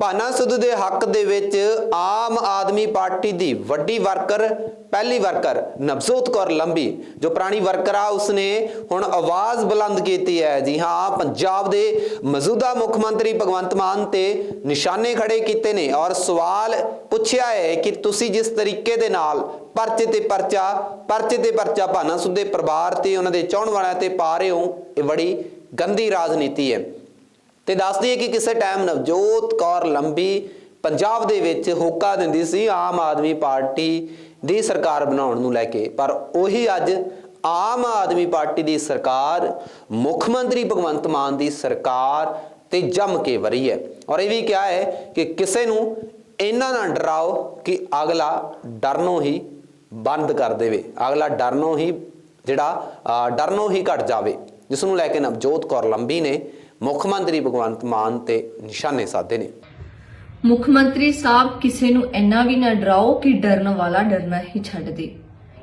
ਭਾਨਾ ਸਿੱਧੂ ਦੇ ਹੱਕ ਦੇ ਵਿੱਚ ਆਮ ਆਦਮੀ ਪਾਰਟੀ ਦੀ ਵੱਡੀ ਵਰਕਰ, ਪਹਿਲੀ ਵਰਕਰ ਨਵਜੋਤ ਕੌਰ ਲੰਬੀ, ਜੋ ਪੁਰਾਣੀ ਵਰਕਰ ਆ, ਉਸਨੇ ਹੁਣ ਆਵਾਜ਼ ਬੁਲੰਦ ਕੀਤੀ ਹੈ। ਜੀ ਹਾਂ ਪੰਜਾਬ ਦੇ ਮੌਜੂਦਾ ਮੁੱਖ ਮੰਤਰੀ ਭਗਵੰਤ ਮਾਨ ਤੇ ਨਿਸ਼ਾਨੇ ਖੜੇ ਕੀਤੇ ਨੇ ਔਰ ਸਵਾਲ ਪੁੱਛਿਆ ਹੈ ਕਿ ਤੁਸੀਂ ਜਿਸ ਤਰੀਕੇ ਦੇ ਨਾਲ ਪਰਚੇ ਤੇ ਪਰਚਾ, ਪਰਚੇ ਤੇ ਪਰਚਾ ਭਾਨਾ ਸਿੱਧੂ ਦੇ ਪਰਿਵਾਰ ਤੇ, ਉਹਨਾਂ ਦੇ ਚਾਹਣ ਵਾਲਿਆਂ ਤੇ ਪਾ ਰਹੇ ਹੋ, ਇਹ ਬੜੀ ਗੰਦੀ ਰਾਜਨੀਤੀ ਹੈ। ਤੇ ਦੱਸਦੀ ਹੈ ਕਿ ਕਿਸੇ ਟਾਈਮ ਨਵਜੋਤ ਕੌਰ ਲੰਬੀ ਪੰਜਾਬ ਦੇ ਵਿੱਚ ਹੋਕਾ ਦਿੰਦੀ ਸੀ ਆਮ ਆਦਮੀ ਪਾਰਟੀ ਦੀ ਸਰਕਾਰ ਬਣਾਉਣ ਨੂੰ ਲੈ ਕੇ। ਪਰ ਉਹੀ ਅੱਜ ਆਮ ਆਦਮੀ ਪਾਰਟੀ ਦੀ ਸਰਕਾਰ ਮੁੱਖ ਮੰਤਰੀ ਭਗਵੰਤ ਮਾਨ ਦੀ ਸਰਕਾਰ ਤੇ ਜੰਮ ਕੇ ਵਰੀ ਹੈ। ਔਰ ਇਹ ਵੀ ਕਿਹਾ ਹੈ ਕਿ ਕਿਸੇ ਨੂੰ ਇਹਨਾਂ ਨਾਲ ਡਰਾਓ ਕਿ ਅਗਲਾ ਡਰਨੋਂ ਹੀ ਬੰਦ ਕਰ ਦੇਵੇ। ਅਗਲਾ ਡਰਨੋਂ ਹੀ ਜਿਹੜਾ ਅਹ, ਡਰਨੋਂ ਹੀ ਘਟ ਜਾਵੇ। ਜਿਸ ਨੂੰ ਲੈ ਕੇ ਨਵਜੋਤ ਕੌਰ ਲੰਬੀ ਨੇ ਮੁੱਖ ਮੰਤਰੀ ਭਗਵੰਤ ਮਾਨ ਤੇ ਨਿਸ਼ਾਨੇ ਸਾਧੇ ਨੇ। ਮੁੱਖ ਮੰਤਰੀ ਸਾਹਿਬ, ਕਿਸੇ ਨੂੰ ਇੰਨਾ ਵੀ ਨਾ ਡਰਾਓ ਕਿ ਡਰਨ ਵਾਲਾ ਡਰਨਾ ਹੀ ਛੱਡ ਦੇ।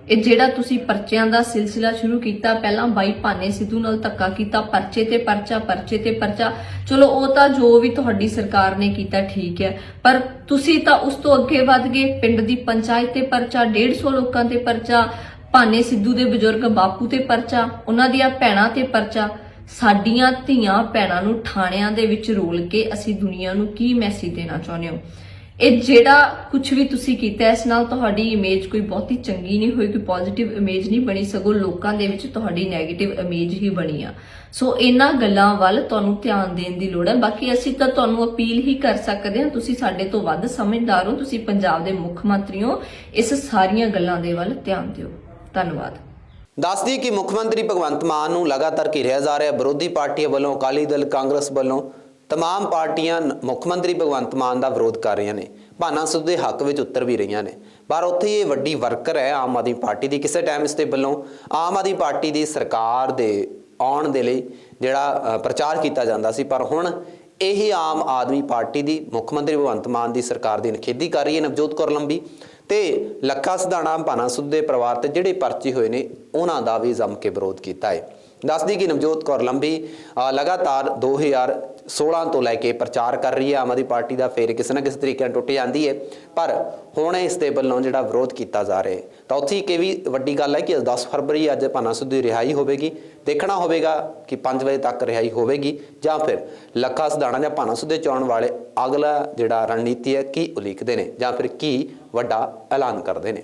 ਇਹ ਜਿਹੜਾ ਤੁਸੀਂ ਪਰਚਿਆਂ ਦਾ ਸਿਲਸਿਲਾ ਸ਼ੁਰੂ ਕੀਤਾ, ਪਹਿਲਾਂ ਬਾਈ ਭਾਨੇ ਸਿੱਧੂ ਨਾਲ ਧੱਕਾ ਕੀਤਾ, ਪਰਚੇ ਤੇ ਪਰਚਾ, ਪਰਚੇ ਤੇ ਪਰਚਾ। ਚਲੋ, ਉਹ ਤਾਂ ਜੋ ਵੀ ਤੁਹਾਡੀ ਸਰਕਾਰ ਨੇ ਕੀਤਾ, ਠੀਕ ਹੈ। ਪਰ ਤੁਸੀਂ ਤਾਂ ਉਸ ਤੋਂ ਅੱਗੇ ਵੱਧ ਗਏ। ਪਿੰਡ ਦੀ ਪੰਚਾਇਤ ਤੇ ਪਰਚਾ 150 ਲੋਕਾਂ ਤੇ ਪਰਚਾ, ਭਾਨੇ ਸਿੱਧੂ ਦੇ ਬਜ਼ੁਰਗ ਬਾਪੂ ਤੇ ਪਰਚਾ, ਉਹਨਾਂ ਦੀਆਂ ਭੈਣਾਂ ਤੇ ਪਰਚਾ। ਸਾਡੀਆਂ ਧੀਆਂ ਭੈਣਾਂ ਨੂੰ ਥਾਣਿਆਂ ਦੇ ਵਿੱਚ ਰੋਲ ਕੇ ਅਸੀਂ ਦੁਨੀਆ ਨੂੰ ਕੀ ਮੈਸੇਜ ਦੇਣਾ ਚਾਹੁੰਦੇ ਹੋ? ਇਹ ਜਿਹੜਾ ਕੁਝ ਵੀ ਤੁਸੀਂ ਕੀਤਾ, ਇਸ ਨਾਲ ਤੁਹਾਡੀ ਇਮੇਜ ਕੋਈ ਬਹੁਤੀ ਚੰਗੀ ਨਹੀਂ ਹੋਈ, ਕੋਈ ਪੋਜ਼ਿਟਿਵ ਇਮੇਜ ਨਹੀਂ ਬਣੀ, ਸਗੋਂ ਲੋਕਾਂ ਦੇ ਵਿੱਚ ਤੁਹਾਡੀ 네ਗੇਟਿਵ ਇਮੇਜ ਹੀ ਬਣੀ ਆ। ਸੋ ਇਹਨਾਂ ਗੱਲਾਂ ਵੱਲ ਤੁਹਾਨੂੰ ਧਿਆਨ ਦੇਣ ਦੀ ਲੋੜ ਹੈ। ਬਾਕੀ ਅਸੀਂ ਤਾਂ ਤੁਹਾਨੂੰ ਅਪੀਲ ਹੀ ਕਰ ਸਕਦੇ ਹਾਂ, ਤੁਸੀਂ ਸਾਡੇ ਤੋਂ ਵੱਧ ਸਮਝਦਾਰ ਹੋ, ਤੁਸੀਂ ਪੰਜਾਬ ਦੇ ਮੁੱਖ ਮੰਤਰੀ ਹੋ, ਇਸ ਸਾਰੀਆਂ ਗੱਲਾਂ ਦੇ ਵੱਲ ਧਿਆਨ ਦਿਓ। ਧੰਨਵਾਦ। ਦੱਸਦੀ ਕਿ ਮੁੱਖ ਮੰਤਰੀ ਭਗਵੰਤ ਮਾਨ ਨੂੰ ਲਗਾਤਾਰ ਘੇਰਿਆ ਜਾ ਰਿਹਾ ਵਿਰੋਧੀ ਪਾਰਟੀਆਂ ਵੱਲੋਂ ਅਕਾਲੀ ਦਲ ਕਾਂਗਰਸ ਵੱਲੋਂ तमाम ਪਾਰਟੀਆਂ ਨ- ਮੁੱਖ ਮੰਤਰੀ ਭਗਵੰਤ ਮਾਨ ਦਾ ਵਿਰੋਧ ਕਰ ਰਹੀਆਂ ਨੇ ਭਾਨਾ ਸਿੱਧੂ ਦੇ ਹੱਕ ਵਿੱਚ ਉੱਤਰ ਵੀ ਰਹੀਆਂ ਨੇ ਪਰ ਉੱਥੇ ਹੀ ਇਹ ਵੱਡੀ ਵਰਕਰ ਹੈ ਆਮ ਆਦਮੀ ਪਾਰਟੀ ਦੀ ਕਿਸੇ ਟਾਈਮ ਇਸ ਦੇ ਵੱਲੋਂ ਆਮ ਆਦਮੀ ਪਾਰਟੀ ਦੀ ਸਰਕਾਰ ਦੇ ਆਉਣ ਦੇ ਲਈ ਜਿਹੜਾ ਅ, ਪ੍ਰਚਾਰ ਕੀਤਾ ਜਾਂਦਾ ਸੀ ਪਰ ਹੁਣ ਇਹ ਆਮ ਆਦਮੀ ਪਾਰਟੀ ਦੀ ਮੁੱਖ ਮੰਤਰੀ ਭਗਵੰਤ ਮਾਨ ਦੀ ਸਰਕਾਰ ਦੀ ਨਿਖੇਧੀ ਕਰ ਰਹੀ ਹੈ ਨਵਜੋਤ ਕੌਰ ਲੰਬੀ ਤੇ ਲੱਖਾ ਸਿਧਾਣਾ ਭਾਨਾ ਸਿੱਧੂ ਦੇ ਪਰਿਵਾਰ ਤੇ ਜਿਹੜੇ ਪਰਚੇ ਹੋਏ ਨੇ ਉਹਨਾਂ ਦਾ ਵੀ ਜੰਮ ਕੇ ਵਿਰੋਧ ਕੀਤਾ ਹੈ। ਦੱਸਦੀ ਕਿ ਨਵਜੋਤ ਕੌਰ ਲੰਬੀ ਅ, ਲਗਾਤਾਰ 2016 ਤੋਂ ਲੈ ਕੇ ਪ੍ਰਚਾਰ ਕਰ ਰਹੀ ਹੈ। ਆਮ ਆਦਮੀ ਪਾਰਟੀ ਦਾ ਫੇਰ ਕਿਸੇ ਨਾ ਕਿਸੇ ਤਰੀਕੇ ਨਾਲ ਟੁੱਟ ਜਾਂਦੀ ਹੈ ਪਰ ਹੁਣ ਇਸ ਦੇ ਵੱਲੋਂ ਜਿਹੜਾ ਵਿਰੋਧ ਕੀਤਾ ਜਾ ਰਿਹਾ ਹੈ। ਤਾਂ ਉੱਥੇ ਇੱਕ ਇਹ ਵੀ ਵੱਡੀ ਗੱਲ ਹੈ ਕਿ 10 ਫਰਵਰੀ ਅੱਜ ਭਾਨਾ ਸਿੱਧੂ ਦੀ ਰਿਹਾਈ ਹੋਵੇਗੀ। ਦੇਖਣਾ ਹੋਵੇਗਾ ਕਿ 5 ਵਜੇ ਤੱਕ ਰਿਹਾਈ ਹੋਵੇਗੀ ਜਾਂ ਫਿਰ ਲੱਖਾ ਸਿਧਾਣਾ ਜਾਂ ਭਾਨਾ ਸਿੱਧੂ ਦੇ ਚੋਣ ਵਾਲੇ ਅਗਲਾ ਜਿਹੜਾ ਰਣਨੀਤੀ ਹੈ ਕੀ ਉਲੀਕਦੇ ਨੇ ਜਾਂ ਫਿਰ ਕੀ ਵੱਡਾ ਐਲਾਨ ਕਰਦੇ ਨੇ।